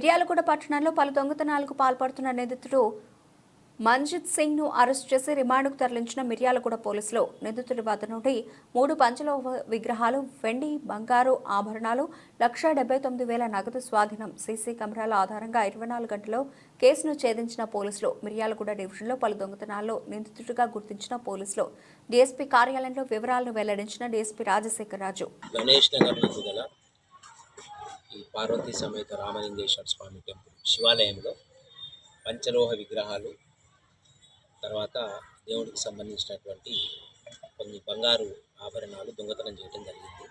మిర్యాలగూడ పట్టణంలో పలు దొంగతనాలకు పాల్పడుతున్న నిందితుడు మంజిత్ సింగ్ను అరెస్ట్ చేసి రిమాండ్కు తరలించిన మిర్యాలగూడ పోలీసులు. నిందితుడి వద్ద నుండి మూడు పంచలోహ విగ్రహాలు వెండి బంగారు ఆభరణాలు లక్ష డెబ్బై తొమ్మిది వేల నగదు స్వాధీనం సీసీ కెమెరాల ఆధారంగా ఇరవై నాలుగు గంటల్లో కేసును ఛేదించిన పోలీసులు. మిర్యాలగూడ డివిజన్లో పలు దొంగతనాల్లో నిందితుడిగా గుర్తించిన పోలీసులు. డీఎస్పీ కార్యాలయంలో వివరాలను వెల్లడించిన డీఎస్పీ రాజశేఖర రాజు గణేష్ నగర్ ఈ పార్వతీ సమేత రామలింగేశ్వర స్వామి టెంపుల్ శివాలయంలో పంచలోహ విగ్రహాలు తర్వాత దేవుడికి సంబంధించినటువంటి కొన్ని బంగారు ఆభరణాలు దొంగతనం చేయడం జరిగింది.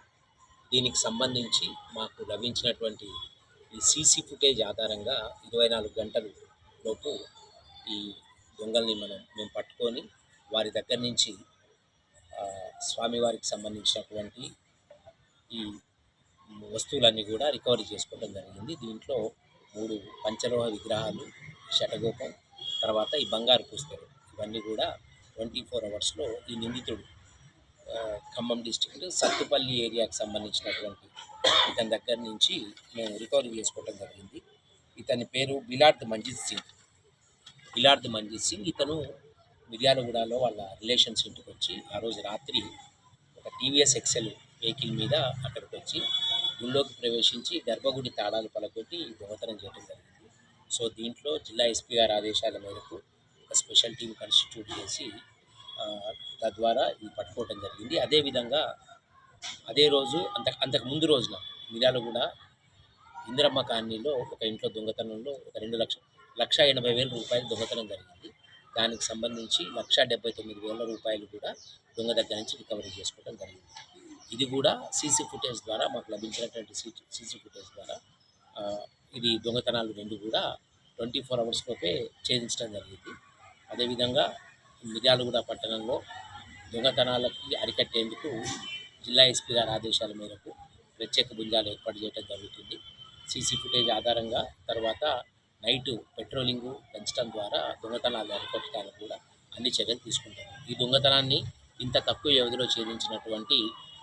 దీనికి సంబంధించి మాకు లభించినటువంటి ఈ సీసీ ఫుటేజ్ ఆధారంగా ఇరవై నాలుగు గంటలు లోపు ఈ దొంగల్ని మనం మేము పట్టుకొని వారి దగ్గర నుంచి స్వామివారికి సంబంధించినటువంటి ఈ వస్తువులన్నీ కూడా రికవరీ చేసుకోవడం జరిగింది. దీంట్లో మూడు పంచలోహ విగ్రహాలు శటగోపం తర్వాత ఈ బంగారు పూస్తారు ఇవన్నీ కూడా ట్వంటీ ఫోర్ అవర్స్లో ఈ నిందితుడు ఖమ్మం డిస్టిక్ సత్తుపల్లి ఏరియాకి సంబంధించినటువంటి ఇతని దగ్గర నుంచి మేము రికవరీ చేసుకోవడం జరిగింది. ఇతని పేరు బిలార్ద్ మంజిత్ సింగ్. బిలార్ద్ మంజిత్ సింగ్ ఇతను మిర్యాలగూడలో వాళ్ళ రిలేషన్స్ ఇంటికి వచ్చి ఆ రోజు రాత్రి ఒక టీవీఎస్ ఎక్సెల్ వెహికల్ మీద అక్కడికి వచ్చి గుళ్ళోకి ప్రవేశించి గర్భగుడి తాళాలు పలకొట్టి దొంగతనం చేయడం జరిగింది. సో దీంట్లో జిల్లా ఎస్పీ గారి ఆదేశాల మేరకు ఒక స్పెషల్ టీం కాన్స్టిట్యూట్ చేసి తద్వారా ఇది పట్టుకోవడం జరిగింది. అదేవిధంగా అదే రోజు అంత అంతకు ముందు రోజున మిర్యాలగూడ ఇందిరమ్మ కాలనీలో ఒక ఇంట్లో దొంగతనంలో ఒక రెండు లక్ష లక్ష ఎనభై వేల రూపాయలు దొంగతనం జరిగింది. దానికి సంబంధించి లక్ష డెబ్బై తొమ్మిది వేల రూపాయలు కూడా దొంగ దగ్గర నుంచి రికవరీ చేసుకోవడం జరిగింది. ఇది కూడా సీసీ ఫుటేజ్ ద్వారా మాకు లభించినటువంటి సీసీ ఫుటేజ్ ద్వారా ఇది దొంగతనాలు రెండు కూడా ట్వంటీ ఫోర్ అవర్స్ లోపే ఛేదించడం జరిగింది. అదేవిధంగా మిర్యాలగూడ పట్టణంలో దొంగతనాలకి అరికట్టేందుకు జిల్లా ఎస్పీ గారి ఆదేశాల మేరకు ప్రత్యేక బృందాలు ఏర్పాటు చేయడం జరుగుతుంది. సీసీ ఫుటేజ్ ఆధారంగా తర్వాత నైట్ పెట్రోలింగ్ పెంచడం ద్వారా దొంగతనాలు అరికట్టడానికి కూడా అన్ని చర్యలు తీసుకుంటారు. ఈ దొంగతనాన్ని ఇంత తక్కువ వ్యవధిలో ఛేదించినటువంటి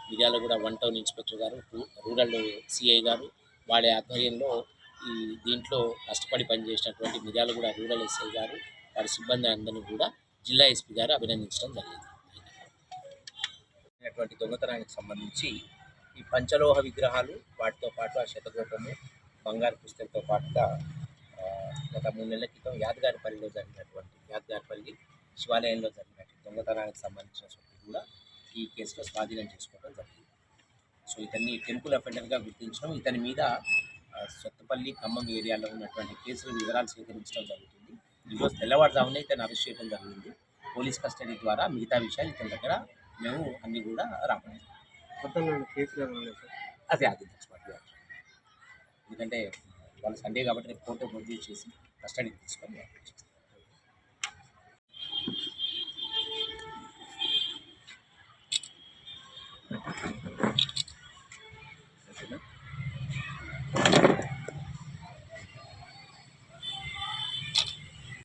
మిర్యాలగూడ వన్ టౌన్ ఇన్స్పెక్టర్ గారు రూ- రూరల్ సిఐ గారు వాళ్ళ ఆధ్వర్యంలో ఈ దీంట్లో కష్టపడి పనిచేసినటువంటి మిర్యాలగూడ రూరల్ ఎస్ఐ గారు వారి సిబ్బంది అందరినీ కూడా జిల్లా ఎస్పీ గారు అభినందించడం జరిగింది. అటువంటి దొంగతనానికి సంబంధించి ఈ పంచలోహ విగ్రహాలు వాటితో పాటు ఆ శతగోపము బంగారు పుస్తకంతో పాటుగా గత మూడు నెలల క్రితం యాదగారిపల్లిలో జరిగినటువంటి యాదగారిపల్లి శివాలయంలో జరిగినటువంటి దొంగతనానికి సంబంధించిన కూడా ఈ కేసులో స్వాధీనం చేసుకోవడం జరిగింది. సో ఇతన్ని టెంపుల్ అఫెండర్గా గుర్తించడం ఇతని మీద సొత్తపల్లి ఖమ్మం ఏరియాలో ఉన్నటువంటి కేసుల వివరాలు సేకరించడం జరుగుతుంది. ఈరోజు తెల్లవారుజామునే ఇతను అరెస్ట్ చేయడం జరిగింది. పోలీస్ కస్టడీ ద్వారా మిగతా విషయాలు ఇతని దగ్గర మేము అన్ని కూడా సార్? అదే అది ఎందుకంటే వాళ్ళు సండే కాబట్టి రేపు కోర్టు ప్రొడ్యూస్ చేసి కస్టడీకి తీసుకొని ছিল